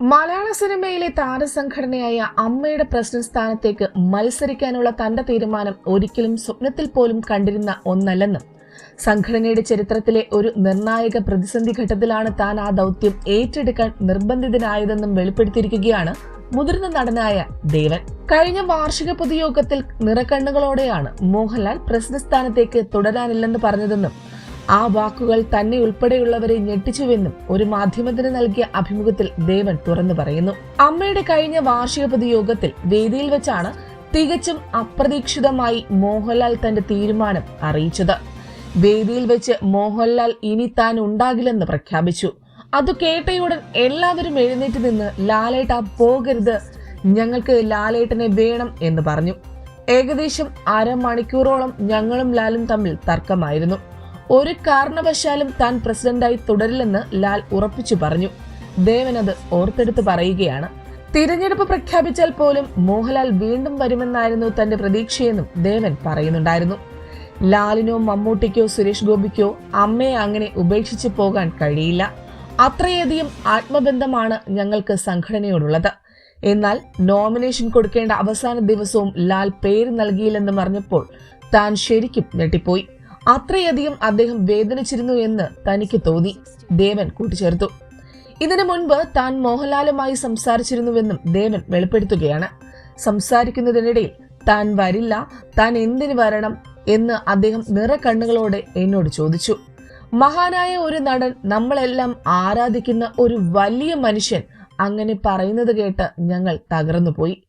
മലയാള സിനിമയിലെ താരസംഘടനയായ അമ്മയുടെ പ്രസിഡന്റ് സ്ഥാനത്തേക്ക് മത്സരിക്കാനുള്ള തന്റെ തീരുമാനം ഒരിക്കലും സ്വപ്നത്തിൽ പോലും കണ്ടിരുന്ന ഒന്നല്ലെന്നും സംഘടനയുടെ ചരിത്രത്തിലെ ഒരു നിർണായക പ്രതിസന്ധി ഘട്ടത്തിലാണ് താൻ ആ ദൗത്യം ഏറ്റെടുക്കാൻ നിർബന്ധിതനായതെന്നും വെളിപ്പെടുത്തിയിരിക്കുകയാണ് മുതിർന്ന നടനായ ദേവൻ. കഴിഞ്ഞ വാർഷിക പൊതുയോഗത്തിൽ നിറക്കണ്ണുകളോടെയാണ് മോഹൻലാൽ പ്രസിഡന്റ് സ്ഥാനത്തേക്ക് തുടരാനില്ലെന്ന് പറഞ്ഞതെന്നും ആ വാക്കുകൾ തന്നെ ഉൾപ്പെടെയുള്ളവരെ ഞെട്ടിച്ചുവെന്നും ഒരു മാധ്യമത്തിന് നൽകിയ അഭിമുഖത്തിൽ ദേവൻ തുറന്നു പറയുന്നു. അമ്മയുടെ കഴിഞ്ഞ വാർഷിക പൊതുയോഗത്തിൽ വേദിയിൽ വെച്ചാണ് തികച്ചും അപ്രതീക്ഷിതമായി മോഹൻലാൽ തന്റെ തീരുമാനം അറിയിച്ചത്. വേദിയിൽ വെച്ച് മോഹൻലാൽ ഇനി താൻ ഉണ്ടാകില്ലെന്ന് പ്രഖ്യാപിച്ചു. അത് കേട്ടയുടൻ എല്ലാവരും എഴുന്നേറ്റ് നിന്ന് ലാലേട്ട പോകരുത്. ഞങ്ങൾക്ക് ലാലേട്ടനെ വേണം എന്ന് പറഞ്ഞു. ഏകദേശം അരമണിക്കൂറോളം ഞങ്ങളും ലാലും തമ്മിൽ തർക്കമായിരുന്നു. ഒരു കാരണവശാലും താൻ പ്രസിഡന്റായി തുടരില്ലെന്ന് ലാൽ ഉറപ്പിച്ചു പറഞ്ഞു. ദേവൻ അത് ഓർത്തെടുത്ത് പറയുകയാണ്. തിരഞ്ഞെടുപ്പ് പ്രഖ്യാപിച്ചാൽ പോലും മോഹൻലാൽ വീണ്ടും വരുമെന്നായിരുന്നു തന്റെ പ്രതീക്ഷയെന്നും ദേവൻ പറയുന്നുണ്ടായിരുന്നു. ലാലിനോ മമ്മൂട്ടിക്കോ സുരേഷ് ഗോപിക്കോ അമ്മയെ അങ്ങനെ ഉപേക്ഷിച്ചു പോകാൻ കഴിയില്ല. അത്രയധികം ആത്മബന്ധമാണ് ഞങ്ങൾക്ക് സംഘടനയോടുള്ളത്. എന്നാൽ നോമിനേഷൻ കൊടുക്കേണ്ട അവസാന ദിവസവും ലാൽ പേര് നൽകിയില്ലെന്ന് പറഞ്ഞപ്പോൾ താൻ ശരിക്കും ഞെട്ടിപ്പോയി. അത്രയധികം അദ്ദേഹം വേദനിച്ചിരുന്നു എന്ന് തനിക്ക് തോന്നി. ദേവൻ കൂട്ടിച്ചേർത്തു. ഇതിനു മുൻപ് താൻ മോഹൻലാലുമായി സംസാരിച്ചിരുന്നുവെന്നും ദേവൻ വെളിപ്പെടുത്തുകയാണ്. സംസാരിക്കുന്നതിനിടയിൽ താൻ വരില്ല താൻ എന്തിനു വരണം എന്ന് അദ്ദേഹം നിറക്കണ്ണുകളോടെ എന്നോട് ചോദിച്ചു. മഹാനായ ഒരു നടൻ നമ്മളെല്ലാം ആരാധിക്കുന്ന ഒരു വലിയ മനുഷ്യൻ അങ്ങനെ പറയുന്നത് കേട്ട് ഞങ്ങൾ തകർന്നുപോയി.